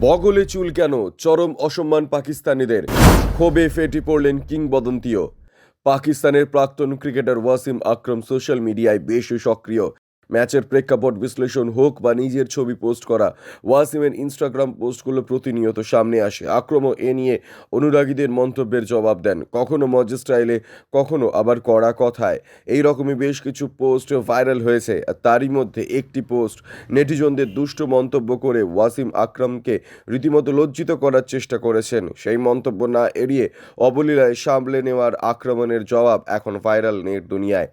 বগলে চুল কেন? চরম অসম্মান পাকিস্তানিদের। ক্ষোভে ফেটে পড়লেন কিংবদন্তিও। পাকিস্তানের প্রাক্তন ক্রিকেটার ওয়াসিম আকরম সোশ্যাল মিডিয়ায় বেশ সক্রিয়। ম্যাচের প্রেক্ষাপট বিশ্লেষণ হোক বা নিজের ছবি পোস্ট করা, ওয়াসিমের ইনস্টাগ্রাম পোস্টগুলো প্রতিনিয়ত সামনে আসে। আক্রমও এ নিয়ে অনুরাগীদের মন্তব্যের জবাব দেন। কখনো মজ স্টাইলে, কখনো আবার কড়া কথায়। এই রকমই বেশ কিছু পোস্ট ভাইরাল হয়েছে। তারই মধ্যে একটি পোস্ট, নেটিজনদের দুষ্ট মন্তব্য করে ওয়াসিম আকরামকে রীতিমতো লজ্জিত করার চেষ্টা করেছেন। সেই মন্তব্য না এড়িয়ে অবলীলায় সামলে নেওয়ার আক্রমণের জবাব এখন ভাইরাল নেট দুনিয়ায়।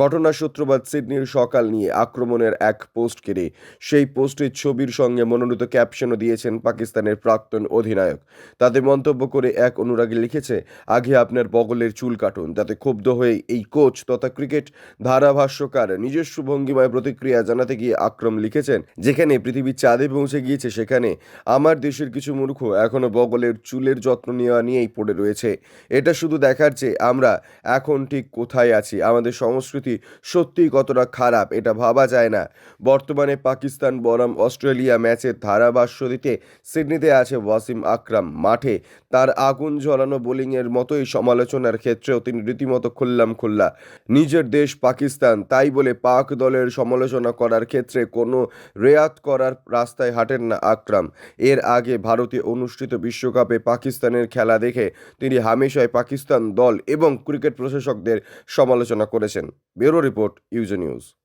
ঘটনার সূত্রপাত সিডনির সকাল নিয়ে আক্রমণের এক পোস্ট কেড়ে সেই পোস্টের ছবির সঙ্গে মনোনীত ক্যাপশনও দিয়েছেন পাকিস্তানের প্রাক্তন অধিনায়ক। তাতে মন্তব্য করে এক অনুরাগী লিখেছে, আগে আপনার বগলের চুল কাটুন, তাতে ক্ষুব্ধ হয়ে এই কোচ তথা ক্রিকেট ধারাভাষ্যকার নিজস্ব ভঙ্গিমায় প্রতিক্রিয়া জানাতে গিয়ে আক্রম লিখেছেন, যেখানে পৃথিবীর চাঁদে পৌঁছে গিয়েছে, সেখানে আমার দেশের কিছু মূর্খ এখনও বগলের চুলের যত্ন নেওয়া নিয়েই পড়ে রয়েছে। এটা শুধু দেখার চেয়ে আমরা এখন ঠিক কোথায় আছি, আমাদের সংস্কৃতি সত্যিই কতটা খারাপ, এটা ভাবা যায় না। বর্তমানে পাকিস্তান বনাম অস্ট্রেলিয়া ম্যাচের ধারাভাষ্য দিতে সিডনিতে আছে ওয়াসিম আকরাম। মাঠে তার আগুন ঝরানো বোলিংয়ের মতোই সমালোচনার ক্ষেত্রেও তিনি রীতিমতো খুললাম খুল্লা। নিজের দেশ পাকিস্তান, তাই বলে পাক দলের সমালোচনা করার ক্ষেত্রে কোনো রেয়াত করার রাস্তায় হাঁটেন না আকরাম। এর আগে ভারতে অনুষ্ঠিত বিশ্বকাপে পাকিস্তানের খেলা দেখে তিনি হামেশায় পাকিস্তান দল এবং ক্রিকেট প্রশাসকদের সমালোচনা করেছেন। Bureau Report, Eugen News.